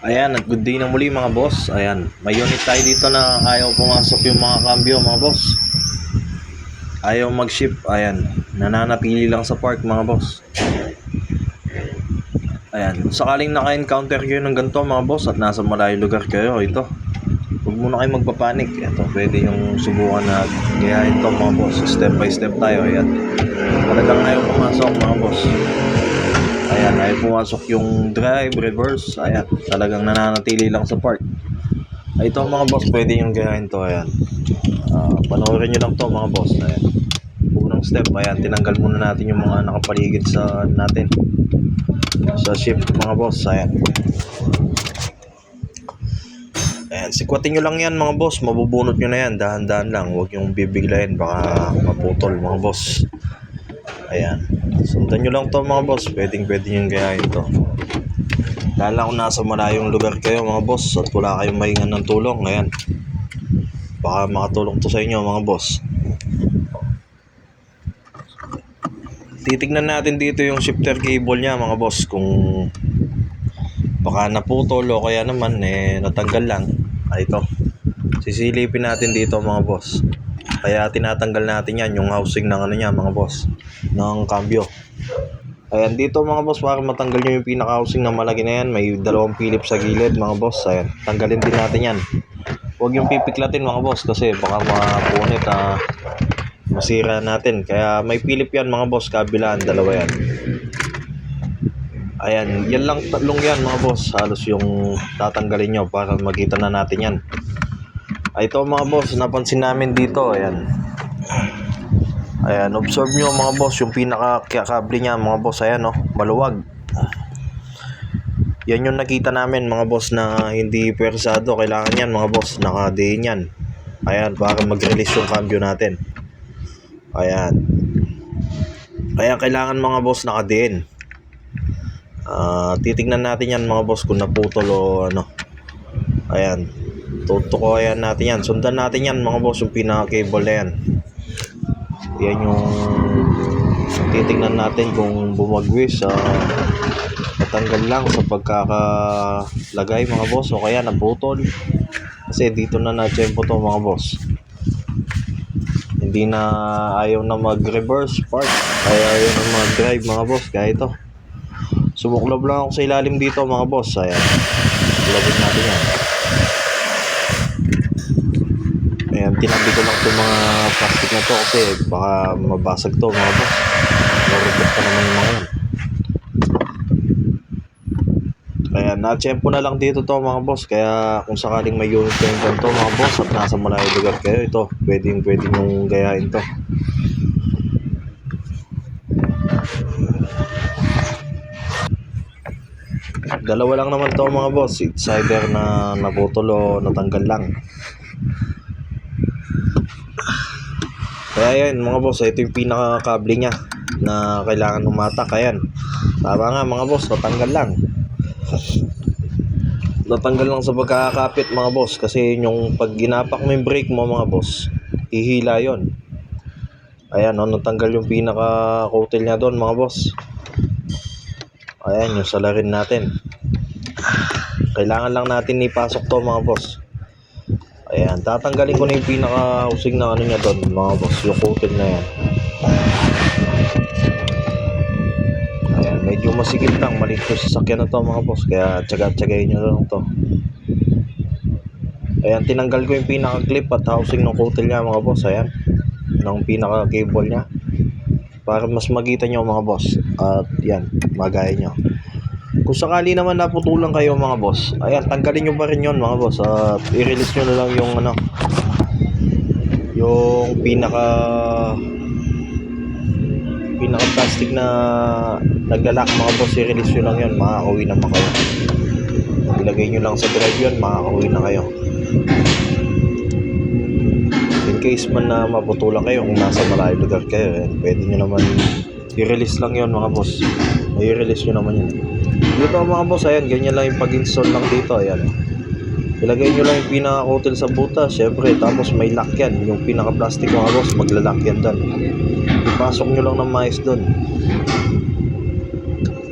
Ayan, at good day na muli mga boss. Ayan, may unit tayo dito na ayaw pumasok yung mga cambio mga boss. Ayaw mag-ship. Ayan, nananatili lang sa park mga boss. Ayan, sakaling naka-encounter kayo ng ganito mga boss at nasa malayo lugar kayo, ito. Huwag muna kayo magpapanik. Ito, pwede yung subukan na gayahin to mga boss. Step by step tayo. Ayan. Talagang ayaw pumasok mga boss. Ayan, ayaw pumasok yung drive, reverse. Ayan, talagang nananatili lang sa park. Ay, ito mga boss, pwede yung gayahin to. Ayan. Ah, panoorin nyo lang to mga boss. Ayan. Unang step, ayan, tinanggal muna natin yung mga nakapaligid sa natin. Sa ship mga boss. Ayan. Ayan, sikwatin nyo lang yan mga boss. Mabubunot nyo na yan. Dahan-dahan lang. Huwag yung bibiglayin. Baka maputol mga boss. Ayan. Sundan nyo lang to mga boss. Pwedeng pwede yung gayahin to. Lala kung nasa malayong lugar kayo mga boss at wala kayong mahingan ng tulong. Ayan. Baka makatulong to sa inyo mga boss. Titignan natin dito yung shifter cable niya mga boss kung baka naputol o kaya naman eh natanggal lang. Ay ito. Sisilipin natin dito mga boss. Kaya tinatanggal natin yan yung housing ng ano niya mga boss ng cambio. Ayan dito mga boss para matanggal nyo yung pinaka housing na malaki na yan. May dalawang pilip sa gilid mga boss. Ayan tanggalin din natin yan. Huwag yung pipiklatin mga boss kasi baka mapunit ah, masira natin. Kaya may pilip yan mga boss kabilaan dalawa yan. Ayan, yan lang tatlong yan mga boss. Halos yung tatanggalin nyo para makita na natin yan. Ay, ito mga boss, napansin namin dito. Ayan. Ayan, observe nyo mga boss, yung pinaka-kable niya mga boss. Ayan, oh, maluwag. Yan yung nakita namin mga boss na hindi pwersado. Kailangan yan mga boss, naka-day yan. Ayan, para mag-release yung cambio natin. Ayan. Kaya kailangan mga boss naka-DN. Ah, titignan natin yan mga boss kung naputol o ano. Ayan. Tutukoyan natin yan. Sundan natin yan mga boss yung pinaka-cable na yan. Yan yung titignan natin kung bumagwis sa natanggal lang sa pagkakalagay mga boss o kaya naputol. Kasi dito na na-tempo to mga boss. Hindi na ayaw na mag-reverse park. Kaya ayaw na mag-drive mga boss. Kaya ito. Sumuklob lang ako sa ilalim dito mga boss. Ayan. Suklobin natin yan. Ayan, tinabi ko lang itong mga plastic na to kasi baka mabasag to mga boss. Narugot pa naman yung mga yan. Kaya na-tempo na lang dito to mga boss. Kaya kung sakaling may unit kayong ganito mga boss at nasa malayo lugar kayo, ito, pwedeng pwedeng yung gayahin to. Dalawa lang naman to mga boss. It's either na naputol o natanggal lang. Kaya yan mga boss, ito yung pinaka-kable niya na kailangan umatak. Ayan. Tama nga mga boss, natanggal lang. Natanggal lang sa pagkakapit mga boss kasi yung pag ginapak mo yung brake mo mga boss, hihila yon. Ayan, no, natanggal yung pinaka-coatel niya doon mga boss. Ayan, yung salarin natin. Kailangan lang natin ipasok to mga boss. Ayan, tatanggalin ko na yung pinaka-housing na ano niya doon mga boss, yung coated na yan. Ayan, medyo masikip lang, maliit ko sa sakyan na to mga boss, kaya tsaga-tsagayin nyo lang to. Ayan, tinanggal ko yung pinaka-clip at housing ng coated niya mga boss, ayan. Ng pinaka-cable niya. Para mas makita nyo mga boss. At yan, magaya nyo. Kung sakali naman naputulan kayo mga boss, ayan, tanggalin nyo pa rin yun mga boss. At i-release nyo na lang yung ano, yung pinaka pinaka plastic na naglalak mga boss, i-release nyo lang yun, makakauwi naman kayo. Ilagay nyo lang sa drive yun, makakauwi na kayo. In case man na maputulan kayo kung nasa malayo lugar kayo, eh, pwede nyo naman i-release lang yun mga boss. I-release nyo naman yun. Dito mga boss, ayan, ganyan lang yung pag-install lang dito, ayan. Ilagay nyo lang yung pinaka-hotel sa butas, syempre, tapos may lock yan. Yung pinaka-plastic mga boss, magla-lock yan doon. Ipasok nyo lang ng mais doon.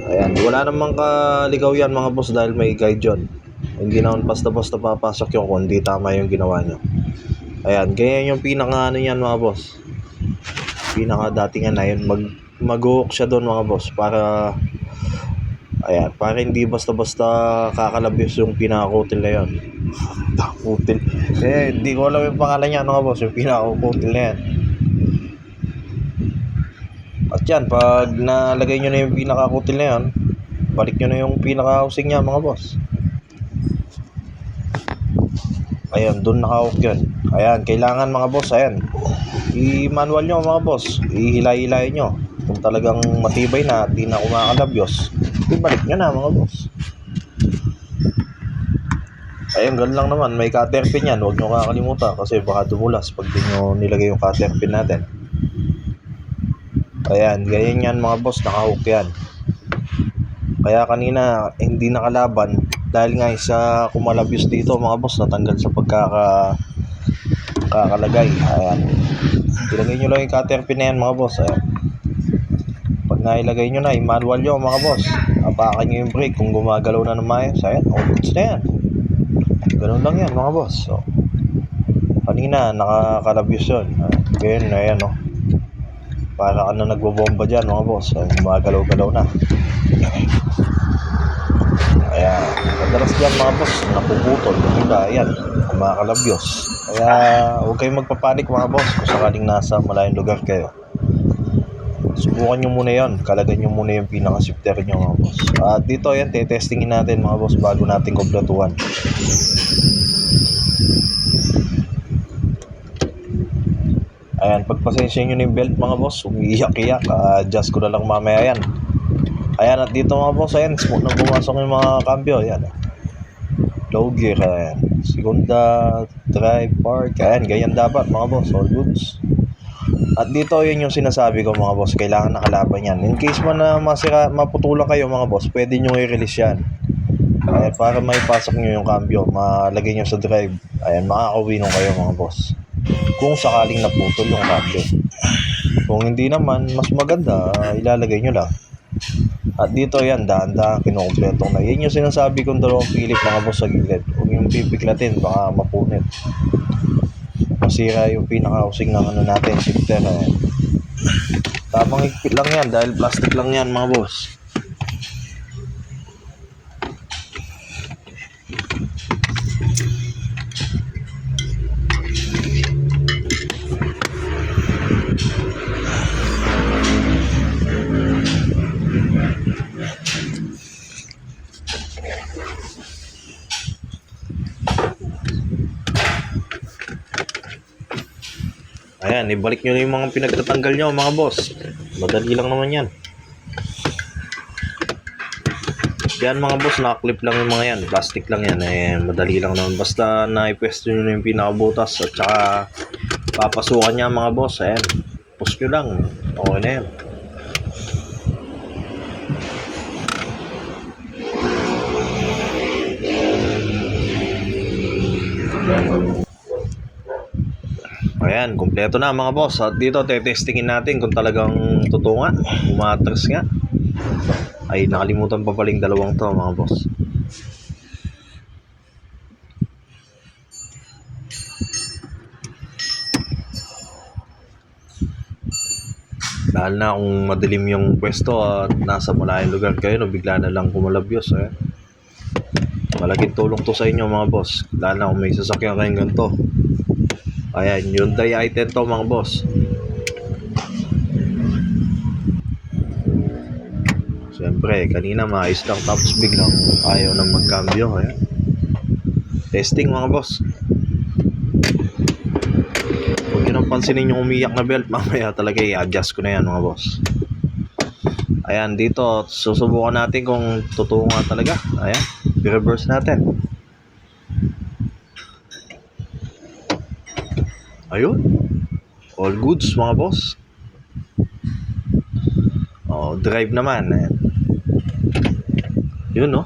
Ayan, wala namang kaligaw yan mga boss dahil may guide yun. Hindi naman basta-basta papasok yung kung hindi tama yung ginawa nyo. Ayan, ganyan yung pinaka ano yan mga boss. Pinaka datingan na yun. Mag, mag siya doon mga boss para Ayan, para hindi basta-basta kakalabyos yung pinaka-kutil na yun. kutil. Eh, hindi ko alam yung pangalan niya, mga boss, yung pinaka-kutil na yan. At yan, pag nalagay nyo na yung pinaka-kutil na yan, balik nyo na yung pinaka-housing niya, mga boss. Ayan, doon naka-hook yun. Ayan, kailangan mga boss, ayan. I-manual nyo mga boss. Ihilay-hilay nyo. Kung talagang matibay na di na kumakalabyos, ibalik nyo na mga boss. Ayun, ganun lang naman. May cutter pin yan. Huwag nyo kakalimutan kasi baka dumulas pag di nyo nilagay yung cutter pin natin. Ayan, ganyan yan mga boss. Nakahook yan. Kaya kanina hindi nakalaban dahil nga sa kumalabyos dito mga boss natanggal sa pagkaka kakalagay. Ayan. Ilagay nyo lang yung cutter pin na yan mga boss. Ayan. Pag nailagay nyo na, i-manual nyo mga boss. Apakan nyo yung brake kung gumagalaw na ng maayos. Ayan, goods na yan. Ganun lang yan mga boss. So, kanina, nakakalabyos yun. Ngayon, ayan o. Para ka na nagbobomba dyan mga boss. Ayan, gumagalaw-galaw na. Ayan, madalas dyan mga boss, napuputol. Iba, ayan, kumakalabyos. Kaya, huwag kayong magpapanik mga boss kung sakaling nasa malayong lugar kayo. Subukan nyo muna yon Kalagan nyo muna yung pinaka-shifter nyo mga boss. At dito yan, tetestingin natin mga boss bago natin kompletuhan. Ayan, pagpasensya nyo yung belt mga boss, umiiyak-iyak. Uh, adjust ko na lang mamaya yan. Ayan, at dito mga boss, ayan, smooth na pumasok yung mga cambio. Ayan. Low gear, ayan. Segunda, drive, park. Ayan, ganyan dapat mga boss, all goods. At dito yun yung sinasabi ko mga boss, kailangan nakalaban yan. In case man na masira, maputulan kayo mga boss, pwede nyo i-release yan. Ayan, para maipasok nyo yung cambio, malagay nyo sa drive. Ayan, makakauwi nung kayo mga boss. Kung sakaling naputol yung cambio. Kung hindi naman, mas maganda, ilalagay nyo lang. At dito yan, dahan-dahan, kinukumpleto na. Yan yung sinasabi kong dalawang pilip mga boss sa gilid. Huwag yung pipiklatin, baka mapunit masira yung pinaka-housing ng ano natin, shifter. Eh. Tamang higpit lang yan dahil plastic lang yan mga boss. Ayan, ibalik nyo na yung mga pinagtatanggal nyo mga boss. Madali lang naman yan. Yan mga boss, nakaklip lang yung mga yan. Plastic lang yan. Eh, madali lang naman. Basta naipwesto nyo na yung pinakabutas at saka papasukan niya mga boss. Ayan, push nyo lang. Okay na yan. Ayan, kumpleto na mga boss. At dito, tetestingin natin kung talagang totoo nga. Umatras nga. Ay, nakalimutan pa paling dalawang to mga boss. Dahil na kung madilim yung pwesto at nasa malayong lugar kayo, no, bigla na lang kumalabyos. Eh. Malaking tulong to sa inyo mga boss. Dahil na kung may sasakyan kayong ganito. Ayan, Hyundai i10 to mga boss. Siyempre, kanina maayos lang tapos biglang ayaw na magkambyo. Ayan. Testing mga boss. Huwag nyo nang pansinin yung umiyak na belt. Mamaya talaga i-adjust ko na yan mga boss. Ayan, dito susubukan natin kung totoo nga talaga. Ayan, i-reverse natin. Ayun. All goods mga boss. Oh, drive naman. Ayan. Yun no.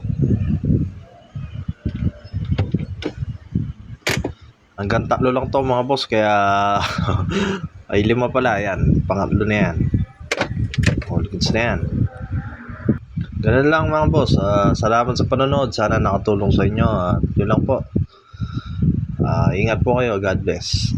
Hanggang tatlo lang to mga boss kaya ay lima pala yan. Pangatlo na yan. All goods na yan. Ganun lang mga boss. Ah, salamat sa panonood. Sana nakatulong sa inyo. At yun lang po. Ah, ingat po kayo. God bless.